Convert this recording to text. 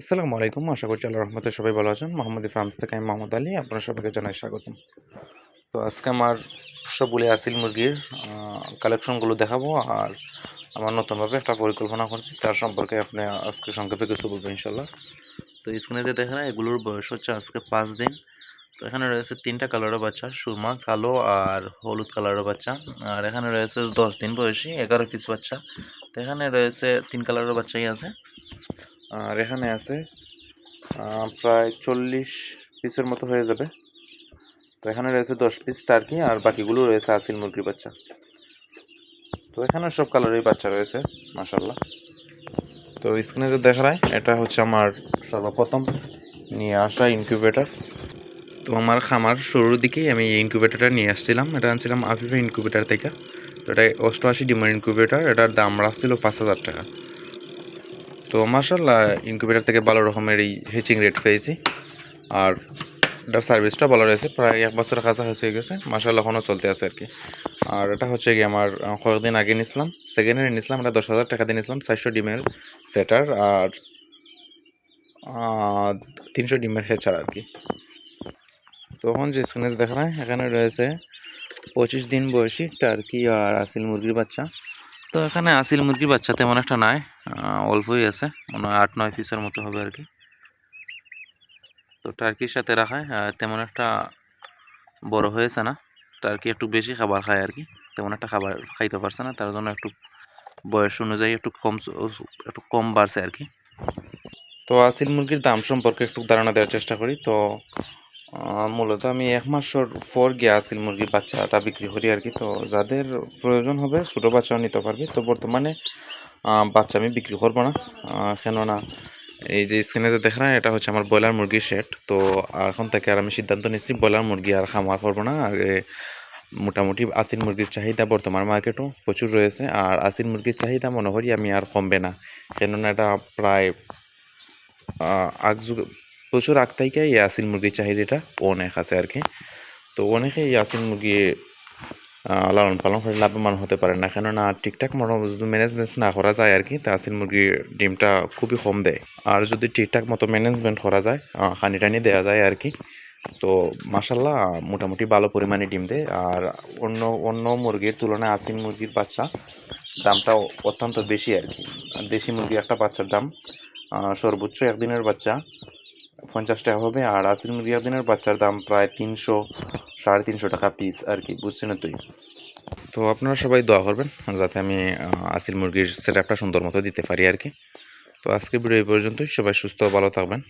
আসসালামু আলাইকুম। আশা করছি আল্লাহর রহমতে সবাই ভালো আছেন। মোহাম্মদী ফার্মস থেকে আমি মোহাম্মদ আলী। আপনারা সবাইকে জানাই স্বাগতম। তো আজকে আমার সবগুলি আসিল মুরগির কালেকশনগুলো দেখাবো আর আমার নতুনভাবে একটা পরিকল্পনা করছি। তার সম্পর্কে আপনি আজকে সংক্ষেপে কিছু বলব ইনশাআল্লাহ। তো স্ক্রিনে যে দেখেন এগুলোর বয়স হচ্ছে আজকে পাঁচ দিন। তো এখানে রয়েছে তিনটা কালারের বাচ্চা, সুরমা, কালো আর হলুদ কালারের বাচ্চা। আর এখানে রয়েছে ১০ দিন বয়সী ১১ পিস বাচ্চা। তো এখানে রয়েছে তিন কালারের বাচ্চাই আছে। আর এখানে আছে প্রায় ৪০ পিসের মতো হয়ে যাবে। তো এখানে রয়েছে ১০ পিস টার্কি আর বাকিগুলো রয়েছে আসিল মুরগির বাচ্চা। তো এখানে সব কালারেরই বাচ্চা রয়েছে মাশাআল্লাহ। তো স্ক্রিনে যে দেখা যায় এটা হচ্ছে আমার সর্বপ্রথম নিয়ে আসা ইনকিউবেটর। তো আমার খামার শুরুর দিকেই আমি এই ইনকিউবেটরটা নিয়ে আসছিলাম। এটা আনছিলাম আফিফা ইনকিউবেটর থেকে। তো এটা ৮৮ ডিমের ইনকিউবেটর। এটার দাম রাখছিল ৳৫,০০০ তো মাশাআল্লাহ ইনকিউবেটর থেকে ভালো রকমের এই হ্যাচিং রেট পেয়েছি। আর এটার সার্ভিসটা ভালো রয়েছে। প্রায় ১ বছরের কাছাকাছি হয়ে গেছে। মাশাআল্লাহ এখনও চলতে আছে আর কি আর এটা হচ্ছে গিয়ে আমার কয়েকদিন আগে নিছিলাম। সেকেন্ড হ্যান্ড নিছিলাম। এটা ৳১০,০০০ দিয়ে নিছিলাম। ৪০০ ডিমের সেটার আর ৩০০ ডিমের হ্যাচার আরকি। তখন যে স্ক্রিনে দেখা যায় এখানে রয়েছে ২৫ দিন বয়সী টার্কি আর আসিল মুরগির বাচ্চা। তো এখানে আসিল মুরগির বাচ্চা তেমন একটা নাই। অল্পই আছে। মনে হয় ৮-৯ পিসের মতো হবে আর কি তো টার্কির সাথে রাখায় তেমন একটা বড় হয়েছে না। টার্কি একটু বেশি খাবার খায় আর কি, তেমন একটা খাবার খাইতে পারছে না। তার জন্য একটু বয়স অনুযায়ী একটু কম একটু কম বাড়ছে আর কি তো আসিল মুরগির দাম সম্পর্কে একটু ধারণা দেওয়ার চেষ্টা করি। তো মূলত আমি এক মাসের পর গিয়ে আসিল মুরগির বাচ্চাটা বিক্রি করি আর কি তো যাদের প্রয়োজন হবে, ছোটো বাচ্চাও নিতে পারবে। তো বর্তমানে বাচ্চা আমি বিক্রি করব না। কেননা এই যে স্ক্রিনে যে দেখেন এটা হচ্ছে আমার ব্রয়লার মুরগির শেড। তো এখন থেকে আর আমি সিদ্ধান্ত নিচ্ছি ব্রয়লার মুরগি আর খামার করব না। আগে মোটামুটি আসিল মুরগির চাহিদা বর্তমান মার্কেটেও প্রচুর রয়েছে। আর আসিল মুরগির চাহিদা মনে করি আমি আর কমবে না। কেননা এটা প্রায় আগ যুগ প্রচুর আগ থেকেই এই মুরগির চাহিদাটা অনেক আছে আর কি তো অনেকেই এই মুরগি লালন পালন করে লাভবান হতে পারে না। কেননা ঠিকঠাক মতো যদি ম্যানেজমেন্ট না করা যায় আরকি তা আসিল মুরগির ডিমটা খুবই কম দেয়। আর যদি ঠিকঠাক মতো ম্যানেজমেন্ট করা যায়, আ পানি-টানি দেওয়া যায় আর কি তো মাশাআল্লাহ মোটামুটি ভালো পরিমাণে ডিম দেয়। আর অন্য অন্য মুরগির তুলনায় আসিল মুরগির বাচ্চা দামটা অত্যন্ত বেশি আর কি দেশি মুরগি একটা বাচ্চার দাম সর্বোচ্চ একদিনের বাচ্চা ৳৫০ হবে। আর আসিল মুরগি দিনের বাচ্চার দাম প্রায় ৳৩০০, ৳৩৫০ পিস আর কি বুঝছেন তুই তো আপনারা সবাই দোয়া করবেন যাতে আমি আসিল মুরগির সেট সুন্দর মতো দিতে পারি আর কি তো আজকে ভিডিও এই পর্যন্তই। সবাই সুস্থ ভালো থাকবেন।